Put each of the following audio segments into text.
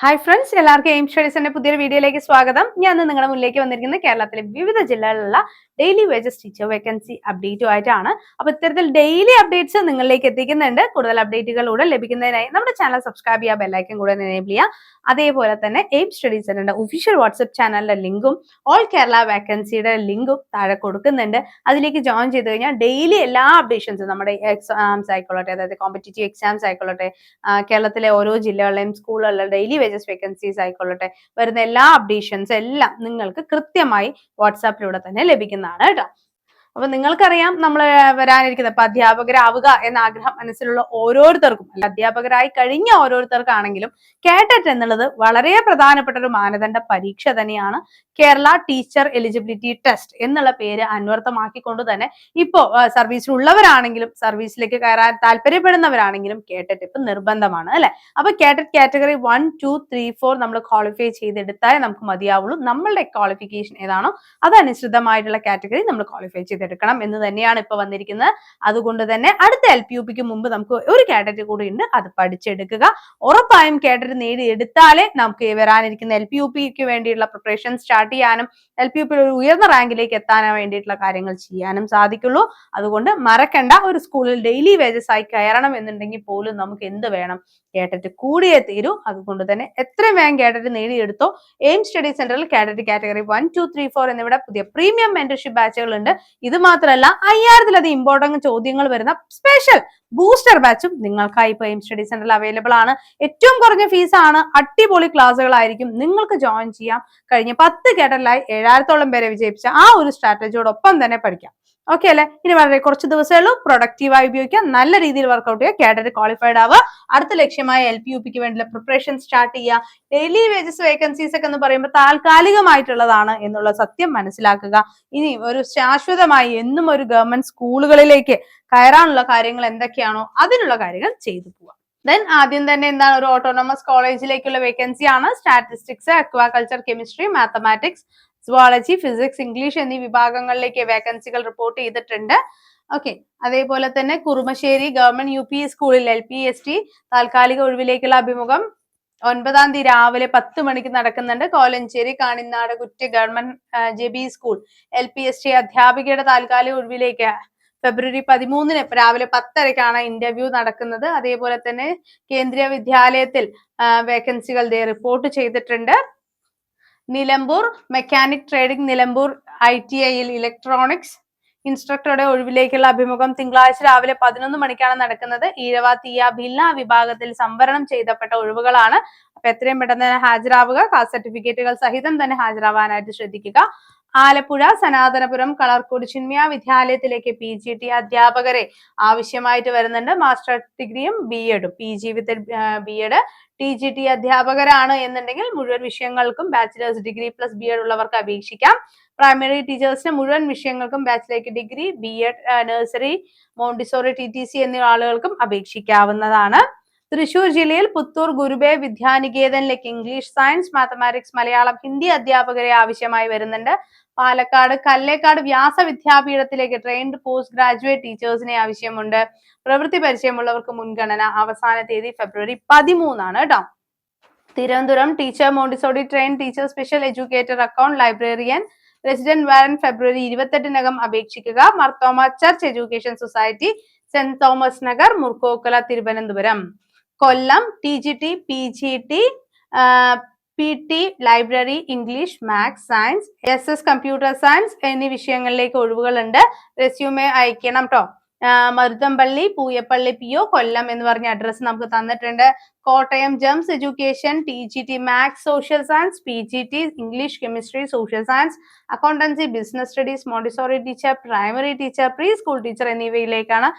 Hi friends എല്ലാവർക്കും aim സ്റ്റഡീസിന്റെ പുതിയൊരു വീഡിയോയിലേക്ക് സ്വാഗതം. ഞാൻ ഇന്ന് നിങ്ങളുടെ മുന്നിലേക്ക് വന്നിരിക്കുന്നത് കേരളത്തിലെ വിവിധ ജില്ലകളിലുള്ള ഡെയിലി വേജസ് ടീച്ചർ വേക്കൻസി അപ്ഡേറ്റും ആയിട്ടാണ് അപ്പൊ ഇത്തരത്തിൽ ഡെയിലി അപ്ഡേറ്റ്സ് നിങ്ങളിലേക്ക് എത്തിക്കുന്നുണ്ട്. കൂടുതൽ അപ്ഡേറ്റുകളിലൂടെ ലഭിക്കുന്നതിനായി നമ്മുടെ ചാനൽ സബ്സ്ക്രൈബ് ചെയ്യുക ബെല്ലൈക്കൻ കൂടെ എനേബിൾ ചെയ്യുക. അതേപോലെ തന്നെ എയിം സ്റ്റഡീസ് സെന്ററിന്റെ ഒഫീഷ്യൽ വാട്സ്ആപ്പ് ചാനലിന്റെ ലിങ്കും ഓൾ കേരള വേക്കൻസിയുടെ ലിങ്കും താഴെ കൊടുക്കുന്നുണ്ട്. അതിലേക്ക് ജോയിൻ ചെയ്ത് കഴിഞ്ഞാൽ ഡെയിലി എല്ലാ അപ്ഡേഷൻസും നമ്മുടെ എക്സാംസ് ആയിക്കൊള്ളട്ടെ അതായത് കോമ്പറ്റേറ്റീവ് എക്സാംസ് ആയിക്കൊള്ളട്ടെ കേരളത്തിലെ ഓരോ ജില്ലകളിലെയും സ്കൂളുകളിലെ ഡെയിലി വേജസ് വേക്കൻസീസ് ആയിക്കൊള്ളട്ടെ. വരുന്ന എല്ലാ അപ്ഡേഷൻസ് എല്ലാം നിങ്ങൾക്ക് കൃത്യമായി വാട്സാപ്പിലൂടെ തന്നെ ലഭിക്കുന്നതാണ് കേട്ടോ. അപ്പൊ നിങ്ങൾക്കറിയാം നമ്മൾ വരാനിരിക്കുന്നത്. ഇപ്പൊ അധ്യാപകരാവുക എന്ന ആഗ്രഹം മനസ്സിലുള്ള ഓരോരുത്തർക്കും അധ്യാപകരായി കഴിഞ്ഞ ഓരോരുത്തർക്കാണെങ്കിലും കേട്ടറ്റ് എന്നുള്ളത് വളരെ പ്രധാനപ്പെട്ട ഒരു മാനദണ്ഡ പരീക്ഷ തന്നെയാണ് കേരള ടീച്ചർ എലിജിബിലിറ്റി ടെസ്റ്റ് എന്നുള്ള പേര് അന്വർത്ഥമാക്കിക്കൊണ്ട് തന്നെ ഇപ്പോ സർവീസിലുള്ളവരാണെങ്കിലും സർവീസിലേക്ക് കയറാൻ താല്പര്യപ്പെടുന്നവരാണെങ്കിലും കേട്ടറ്റ് ഇപ്പം നിർബന്ധമാണ് അല്ലെ? അപ്പൊ KTET category one two three four നമ്മൾ ക്വാളിഫൈ ചെയ്തെടുത്താലേ നമുക്ക് മതിയാവുള്ളൂ. നമ്മളുടെ ക്വാളിഫിക്കേഷൻ ഏതാണോ അതനുസൃതമായിട്ടുള്ള കാറ്റഗറി നമ്മൾ ക്വാളിഫൈ ചെയ്തെടുക്കണം എന്ന് തന്നെയാണ് ഇപ്പൊ വന്നിരിക്കുന്നത്. അതുകൊണ്ട് തന്നെ അടുത്ത എൽ പി യു പിക്ക് മുമ്പ് നമുക്ക് ഒരു കാഡറ്റ് കൂടി ഉണ്ട്. അത് പഠിച്ചെടുക്കുക. ഉറപ്പായും കാഡറ്റ് നേടിയെടുത്താലേ നമുക്ക് വരാനിരിക്കുന്ന എൽ പി യു പിക്ക് വേണ്ടിയുള്ള പ്രിപ്പറേഷൻ സ്റ്റാർട്ട് ചെയ്യാനും എൽ പി യു പി ഒരു ഉയർന്ന റാങ്കിലേക്ക് എത്താനും വേണ്ടിയിട്ടുള്ള കാര്യങ്ങൾ ചെയ്യാനും സാധിക്കുള്ളൂ. അതുകൊണ്ട് മറക്കണ്ട ഒരു സ്കൂളിൽ ഡെയിലി വേജസ് ആയി കയറണം എന്നുണ്ടെങ്കിൽ പോലും നമുക്ക് എന്ത് വേണം? കേട്ടിട്ട് കൂടിയേ തീരൂ. അതുകൊണ്ട് തന്നെ എത്രയും വേഗം കേട്ടിട്ട് നേടിയെടുത്തോ. എയിം സ്റ്റഡി സെന്ററിൽ category category one two three four എന്നിവിടെ പുതിയ പ്രീമിയം മെന്റർഷിപ്പ് ബാച്ചുകൾ ഉണ്ട്. ഇത് മാത്രമല്ല അയ്യായിരത്തിലധികം ഇമ്പോർട്ടന്റ് ചോദ്യങ്ങൾ വരുന്ന സ്പെഷ്യൽ ബൂസ്റ്റർ ബാച്ചും നിങ്ങൾക്കായി ഇപ്പോൾ എയിം സ്റ്റഡി സെന്ററിൽ അവൈലബിൾ ആണ്. ഏറ്റവും കുറഞ്ഞ ഫീസാണ് അടിപൊളി ക്ലാസ്സുകളായിരിക്കും നിങ്ങൾക്ക് ജോയിൻ ചെയ്യാം. കഴിഞ്ഞ പത്ത് കേട്ടലായി ഏഴായിരത്തോളം പേരെ വിജയിപ്പിച്ച ആ ഒരു സ്ട്രാറ്റജിയോടൊപ്പം തന്നെ പഠിക്കാം. ഓക്കെ അല്ലെ? ഇനി വളരെ കുറച്ച് ദിവസമേ ഉള്ളൂ. പ്രൊഡക്റ്റീവായി ഉപയോഗിക്കാം. നല്ല രീതിയിൽ വർക്കൗട്ട് ചെയ്യുക. കാഡറ്റ് ക്വാളിഫൈഡ് ആവുക. അടുത്ത ലക്ഷ്യമായ എൽ പി യു പിക്ക് വേണ്ടിയുള്ള പ്രിപ്പറേഷൻ സ്റ്റാർട്ട് ചെയ്യുക. ഡെയിലി വേജസ് വേക്കൻസീസ് ഒക്കെ എന്ന് പറയുമ്പോൾ താൽക്കാലികമായിട്ടുള്ളതാണ് എന്നുള്ള സത്യം മനസ്സിലാക്കുക. ഇനി ഒരു ശാശ്വതമായി എന്നും ഒരു ഗവൺമെന്റ് സ്കൂളുകളിലേക്ക് കയറാനുള്ള കാര്യങ്ങൾ എന്തൊക്കെയാണോ അതിനുള്ള കാര്യങ്ങൾ ചെയ്തു പോവുക ദെൻ ആദ്യം തന്നെ എന്താണ്? ഒരു ഓട്ടോണമസ് കോളേജിലേക്കുള്ള വേക്കൻസി ആണ്. Statistics aquaculture chemistry mathematics zoology physics English എന്നീ വിഭാഗങ്ങളിലേക്ക് വേക്കൻസികൾ റിപ്പോർട്ട് ചെയ്തിട്ടുണ്ട്. ഓക്കെ അതേപോലെ തന്നെ കുറുമശ്ശേരി ഗവൺമെന്റ് യു പി സ്കൂളിൽ എൽ പി എസ് ടി താൽക്കാലിക ഒഴിവിലേക്കുള്ള അഭിമുഖം. ഒൻപതാം തീയതി രാവിലെ പത്ത് മണിക്ക് നടക്കുന്നുണ്ട്. കോലഞ്ചേരി കാണിനാട് കുറ്റി government J B school L P S T അധ്യാപികയുടെ താൽക്കാലിക ഒഴിവിലേക്ക് ഫെബ്രുവരി പതിമൂന്നിന് രാവിലെ പത്തരക്കാണ് ഇന്റർവ്യൂ നടക്കുന്നത്. അതേപോലെ തന്നെ കേന്ദ്രീയ വിദ്യാലയത്തിൽ വേക്കൻസികൾ റിപ്പോർട്ട് ചെയ്തിട്ടുണ്ട്. Nilambur mechanic trading Nilambur I T ഐയിൽ ഇലക്ട്രോണിക്സ് ഇൻസ്ട്രക്ടറുടെ ഒഴിവിലേക്കുള്ള അഭിമുഖം തിങ്കളാഴ്ച രാവിലെ പതിനൊന്ന് മണിക്കാണ് നടക്കുന്നത്. ഈഴവ തീയ ഭില്ല വിഭാഗത്തിൽ സംവരണം ചെയ്തപ്പെട്ട ഒഴിവുകളാണ്. അപ്പൊ എത്രയും പെട്ടെന്ന് തന്നെ ഹാജരാവുക. കാസ്റ്റ് സർട്ടിഫിക്കറ്റുകൾ സഹിതം തന്നെ ഹാജരാവാനായിട്ട് ശ്രദ്ധിക്കുക. ആലപ്പുഴ സനാതനപുരം കളർക്കോട് ചിന്മയ വിദ്യാലയത്തിലേക്ക് പി ജി ടി അധ്യാപകരെ ആവശ്യമായിട്ട് വരുന്നുണ്ട്. മാസ്റ്റർ ഡിഗ്രിയും B എഡും P G with B Ed T G T അധ്യാപകരാണ് എന്നുണ്ടെങ്കിൽ മുഴുവൻ വിഷയങ്ങൾക്കും bachelors degree plus B Ed ഉള്ളവർക്ക് അപേക്ഷിക്കാം. പ്രൈമറി ടീച്ചേഴ്സിന് മുഴുവൻ വിഷയങ്ങൾക്കും ബാച്ചിലേക്ക് degree B Ed nursery Montessori T T C എന്നീ ആളുകൾക്കും അപേക്ഷിക്കാവുന്നതാണ്. തൃശൂർ ജില്ലയിൽ പുത്തൂർ ഗുരുബേ വിദ്യാനികേതനിലേക്ക് English science mathematics Malayalam Hindi അധ്യാപകരെ ആവശ്യമായി വരുന്നുണ്ട്. പാലക്കാട് കല്ലേക്കാട് വ്യാസ വിദ്യാപീഠത്തിലേക്ക് ട്രെയിൻഡ് പോസ്റ്റ് ഗ്രാജുവേറ്റ് ടീച്ചേഴ്സിനെ ആവശ്യമുണ്ട്. പ്രവൃത്തി പരിചയമുള്ളവർക്ക് മുൻഗണന അവസാന തീയതി ഫെബ്രുവരി പതിമൂന്നാണ് കേട്ടോ Thiruvananthapuram teacher Montessori train teacher special educator account librarian resident warden February ഇരുപത്തെട്ടിനകം അപേക്ഷിക്കുക. Marthoma church education society Saint Thomas Nagar മുർക്കോക്കല Thiruvananthapuram. Kollam T G T P G T P T library English maths science S S computer science എന്നീ വിഷയങ്ങളിലേക്ക് ഒഴിവുകളുണ്ട്. Resume അയക്കണം കേട്ടോ Maruthampally Pooyappally P O Kollam എന്ന് പറഞ്ഞ address നമുക്ക് തന്നിട്ടുണ്ട്. Kottayam Gems education T G T maths social science P G T English chemistry social science accountancy business studies Montessori teacher primary teacher pre school teacher എന്നിവയിലേക്കാണ്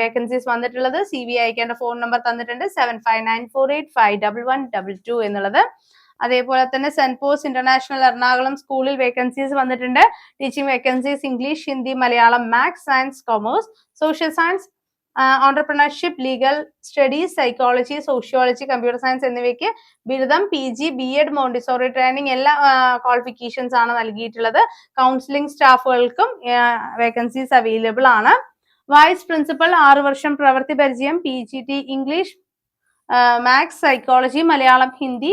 vacancies വന്നിട്ടുള്ളത്. C V അയക്കേണ്ട phone number തന്നിട്ടുണ്ട്. Seven five nine four eight five double one double two എന്നുള്ളത്. അതേപോലെ തന്നെ saint pose international Ernakulam സ്കൂളിൽ vacancies വന്നിട്ടുണ്ട്. Teaching vacancies English Hindi Malayalam maths science commerce social science entrepreneurship legal studies psychology sociology computer science എന്നിവയ്ക്ക് ബിരുദം P G B Ed Montessori training എല്ലാ qualifications ആണ് നൽകിയിട്ടുള്ളത്. കൗൺസിലിംഗ് സ്റ്റാഫുകൾക്കും വേക്കൻസീസ് അവൈലബിൾ ആണ്. Vice principal ആറ് വർഷം പ്രവൃത്തി പരിചയം P G T English maths psychology Malayalam Hindi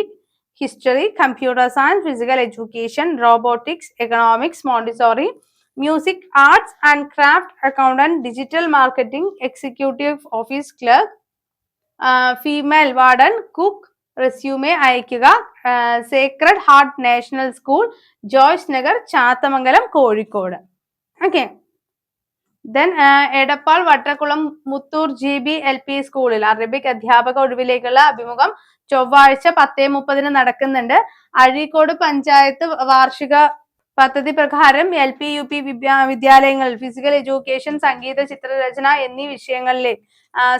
history computer science physical education robotics economics Montessori music arts and craft accountant digital marketing executive office clerk female warden cook resume അയക്കുക sacred heart national school Joys Nagar Chathamangalam Kozhikode okay then Edappal Vattamkulam Muthur G B L P സ്കൂളിൽ Arabic അധ്യാപക ഒഴിവിലേക്കുള്ള അഭിമുഖം ചൊവ്വാഴ്ച പത്തേ മുപ്പതിന് നടക്കുന്നുണ്ട്. അഴീക്കോട് പഞ്ചായത്ത് വാർഷിക പദ്ധതി പ്രകാരം എൽ പി യു പി വിദ്യാലയങ്ങളിൽ ഫിസിക്കൽ എഡ്യൂക്കേഷൻ സംഗീത ചിത്രരചന എന്നീ വിഷയങ്ങളിൽ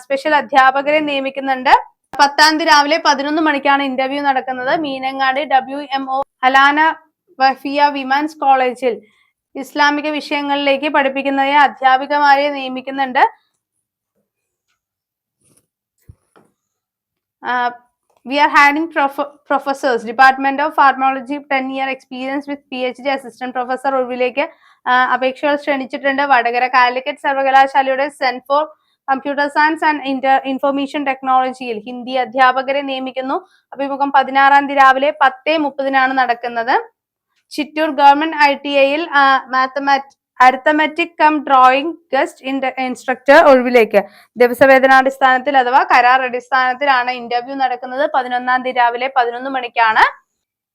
സ്പെഷ്യൽ അധ്യാപകരെ നിയമിക്കുന്നുണ്ട്. പത്താം തീയതി രാവിലെ പതിനൊന്ന് മണിക്കാണ് ഇന്റർവ്യൂ നടക്കുന്നത്. മീനങ്ങാട് ഡബ്ല്യു എം ഒ ഹലാന വഫിയ വിമൻസ് കോളേജിൽ. ഇസ്ലാമിക വിഷയങ്ങളിലേക്ക് പഠിപ്പിക്കുന്നതിന് അധ്യാപികമാരെ നിയമിക്കുന്നുണ്ട്. We are having professors department of pharmacology ten year experience with P H D assistant professor ഒഴിവിലേക്ക് അപേക്ഷകൾ ക്ഷണിച്ചിട്ടുണ്ട്. വടകര കാലിക്കറ്റ് സർവകലാശാലയുടെ centre for computer science and inter information ടെക്നോളജിയിൽ ഹിന്ദി അധ്യാപകരെ നിയമിക്കുന്നു. അഭിമുഖം പതിനാറാം തീയതി രാവിലെ പത്തേ മുപ്പതിനാണ് നടക്കുന്നത്. ചിറ്റൂർ ഗവൺമെന്റ് ഐ ടി ഐയിൽ arithmetic cum drawing guest instructor ഒഴിവിലേക്ക്. ദിവസവേതനാടിസ്ഥാനത്തിൽ അഥവാ കരാർ അടിസ്ഥാനത്തിലാണ് ഇന്റർവ്യൂ നടക്കുന്നത് പതിനൊന്നാം തീയതി രാവിലെ പതിനൊന്ന് മണിക്കാണ്.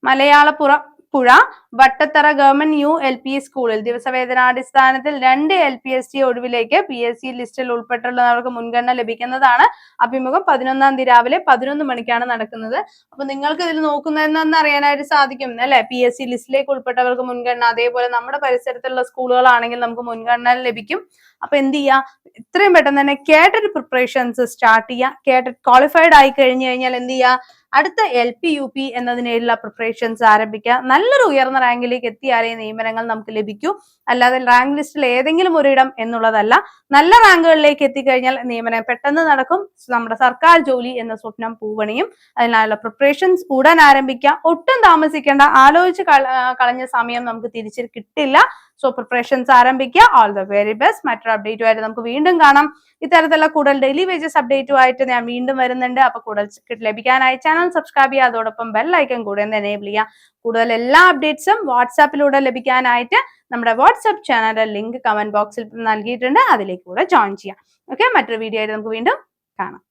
മലയാളപ്പുറ പുഴ Vattathara government U L P സ്കൂളിൽ ദിവസവേതനാടിസ്ഥാനത്തിൽ രണ്ട് എൽ പി എസ് ടി ഒഴിവിലേക്ക് പി എസ് സി ലിസ്റ്റിൽ ഉൾപ്പെട്ടുള്ളവർക്ക് മുൻഗണന ലഭിക്കുന്നതാണ് അഭിമുഖം പതിനൊന്നാം തീയതി രാവിലെ പതിനൊന്ന് മണിക്കാണ് നടക്കുന്നത്. അപ്പൊ നിങ്ങൾക്ക് ഇതിൽ നോക്കുന്നതെന്ന് അറിയാനായിട്ട് സാധിക്കും അല്ലെ? പി എസ് സി ലിസ്റ്റിലേക്ക് ഉൾപ്പെട്ടവർക്ക് മുൻഗണന അതേപോലെ നമ്മുടെ പരിസരത്തുള്ള സ്കൂളുകളാണെങ്കിൽ നമുക്ക് മുൻഗണന ലഭിക്കും. അപ്പൊ എന്ത് ചെയ്യാ? ഇത്രയും പെട്ടെന്ന് തന്നെ കേട്ടറ്റ് പ്രിപ്പറേഷൻസ് സ്റ്റാർട്ട് ചെയ്യുക കേട്ടറ്റ് ക്വാളിഫൈഡ് ആയി കഴിഞ്ഞു കഴിഞ്ഞാൽ എന്ത് ചെയ്യുക അടുത്ത എൽ പി യു പി എന്നതിനുള്ള പ്രിപ്പറേഷൻസ് ആരംഭിക്കുക. നല്ലൊരു ഉയർന്ന റാങ്കിലേക്ക് എത്തിയാലേ നിയമനങ്ങൾ നമുക്ക് ലഭിക്കൂ. അല്ലാതെ റാങ്ക് ലിസ്റ്റിൽ ഏതെങ്കിലും ഒരിടം എന്നുള്ളതല്ല. നല്ല റാങ്കുകളിലേക്ക് എത്തിക്കഴിഞ്ഞാൽ നിയമനം പെട്ടെന്ന് നടക്കും. നമ്മുടെ സർക്കാർ ജോലി എന്ന സ്വപ്നം പൂവണിയും. അതിനായുള്ള പ്രിപ്പറേഷൻസ് ഉടൻ ആരംഭിക്കാം. ഒട്ടും താമസിക്കേണ്ട ആലോചിച്ച് കളഞ്ഞ സമയം നമുക്ക് തിരിച്ചു കിട്ടില്ല. സോ പ്രിപ്പറേഷൻസ് ആരംഭിക്കുക. ഓൾ ദ വെരി ബെസ്റ്റ് മറ്റൊരു അപ്ഡേറ്റുമായിട്ട് നമുക്ക് വീണ്ടും കാണാം. ഇത്തരത്തിലുള്ള കൂടുതൽ ഡെയിലി വേജസ് അപ്ഡേറ്റുമായിട്ട് ഞാൻ വീണ്ടും വരുന്നുണ്ട്. അപ്പൊ കൂടുതൽ ലഭിക്കാനായി ചാനൽ സബ്സ്ക്രൈബ് ചെയ്യുക. അതോടൊപ്പം ബെൽ ഐക്കൺ കൂടെ ഒന്ന് എനേബിൾ ചെയ്യുക. കൂടുതൽ എല്ലാ അപ്ഡേറ്റ്സും വാട്സാപ്പിലൂടെ ലഭിക്കാനായിട്ട് നമ്മുടെ വാട്സ്ആപ്പ് ചാനലിന്റെ ലിങ്ക് കമന്റ് ബോക്സിൽ നൽകിയിട്ടുണ്ട്. അതിലേക്ക് കൂടെ ജോയിൻ ചെയ്യാം. ഓക്കെ മറ്റൊരു വീഡിയോ ആയിട്ട് നമുക്ക് വീണ്ടും കാണാം.